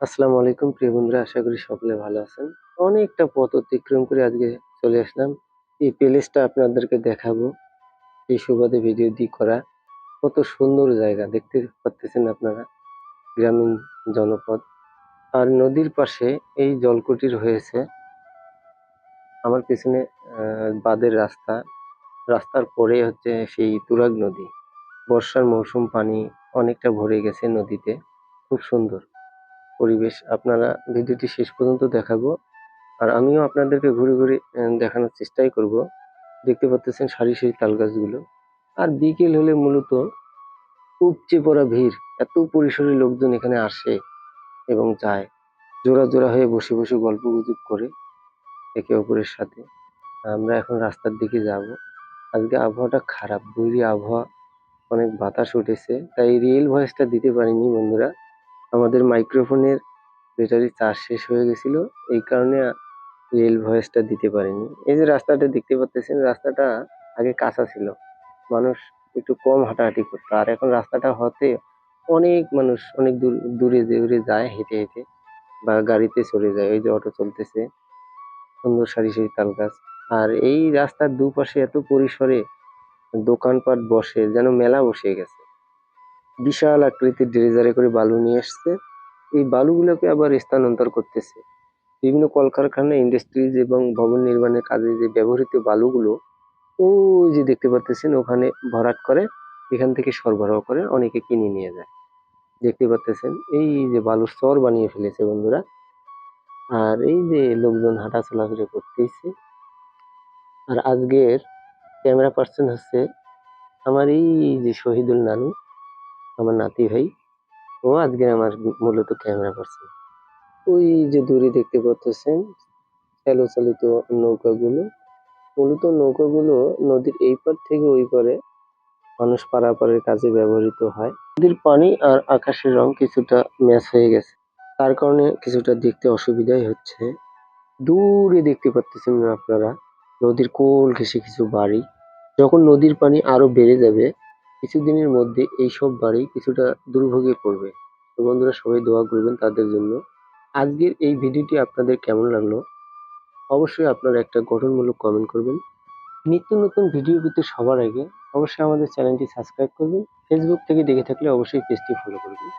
আসসালামু আলাইকুম, প্রিয় বন্ধুরা, আশা করি সকলে ভালো আছেন। অনেকটা পথ অতিক্রম করে আজকে চলে আসলাম। এই প্লেসটা আপনাদেরকে দেখাবো। এই সুবাদে ভিডিও দি করা। কত সুন্দর জায়গা, দেখতে পাচ্ছেন আপনারা, গ্রামীণ জনপদ। আর নদীর পাশে এই জলকুটির হয়েছে আমার পেছনে বাঁধের রাস্তা। রাস্তার পরে হচ্ছে সেই তুরাগ নদী। বর্ষার মৌসুম পানি অনেকটা ভরে গেছে নদীতে। খুব সুন্দর। পরিবেশ, আপনারা ভিডিওটি শেষ পর্যন্ত দেখাবো। আর আমিও আপনাদেরকে ঘুরে ঘুরে দেখানোর চেষ্টাই করব। দেখতে পাচ্ছেন সারি সারি তাল গাছগুলো। আর বিকেল হলে মূলত উপচে পড়া ভিড়, এত পরিসরে লোকজন এখানে আসে এবং যায়। জোড়া জোড়া হয়ে বসে বসে গল্প গুজব করে একে অপরের সাথে। আমরা এখন রাস্তার দিকে যাব। আজকে আবহাওয়াটা খারাপ, বৈরী আবহাওয়া, অনেক বাতাস উঠেছে, তাই রিয়েল ভয়েসটা দিতে পারিনি বন্ধুরা। আমাদের মাইক্রোফোনের ব্যাটারি চার্জ শেষ হয়ে গেছিল। এই কারণে রিয়েল ভয়েসটা দিতে পারিনি। এই যে রাস্তাটা দেখতে পাচ্ছেন রাস্তাটা আগে কাঁচা ছিল। মানুষ একটু কম হাঁটাহাঁটি করতো। আর এখন রাস্তাটা হতে অনেক মানুষ অনেক দূর, দূরে দূরে যায় হেঁটে হেঁটে বা গাড়িতে চলে যায়। ওই যে অটো চলতেছে, সুন্দর সারি সারি তাল গাছ। আর এই রাস্তার দুপাশে এত পরিসরে দোকানপাট বসে, যেন মেলা বসে গেছে। বিশাল আকৃতির ড্রেজারে করে বালু নিয়ে এসছে এই বালুগুলোকে আবার স্থানান্তর করতেছে। বিভিন্ন কলকারখানা, ইন্ডাস্ট্রিজ এবং ভবন নির্মাণের কাজে যে ব্যবহৃত বালুগুলো ও যে দেখতে পাচ্ছেন ওখানে ভরাট করে, এখান থেকে সরবরাহ করে অনেকে কিনে নিয়ে যায়। দেখতে পাচ্ছেন এই যে বালুর স্তর বানিয়ে ফেলেছে বন্ধুরা। আর এই যে লোকজন হাঁটা চলাফেরা করতেছে। আর আজকের ক্যামেরা পার্সন হচ্ছে আমার এই যে শহীদুল নানু। আমার নাতি ভাই, ও আজকে আমার মূলত ক্যামেরা পার্সন ওই যে দূরে দেখতে পাচ্ছেন চালু চালিত নৌকাগুলো। মূলত নৌকাগুলো নদীর এই পার থেকে ওই পারে মানুষ পারাপারের কাজে ব্যবহৃত হয়। নদীর পানি আর আকাশের রং কিছুটা ম্যাচ হয়ে গেছে। তার কারণে কিছুটা দেখতে অসুবিধাই হচ্ছে। দূরে দেখতে পাচ্ছেন আপনারা, নদীর কোল ঘেঁষে কিছু বাড়ি। যখন নদীর পানি আরও বেড়ে যাবে কিছুদিনের মধ্যে এইসব বাড়ি কিছুটা দুর্ভোগে পড়বে। তো বন্ধুরা, সবাই দোয়া করবেন তাদের জন্য। আজকের এই ভিডিওটি আপনাদের কেমন লাগল? অবশ্যই আপনারা একটা গঠনমূলক কমেন্ট করবেন। নিত্য নতুন ভিডিও পেতে সবার আগে অবশ্যই আমাদের চ্যানেলটি সাবস্ক্রাইব করবেন। ফেসবুক থেকে দেখে থাকলে অবশ্যই পেজটি ফলো করবেন।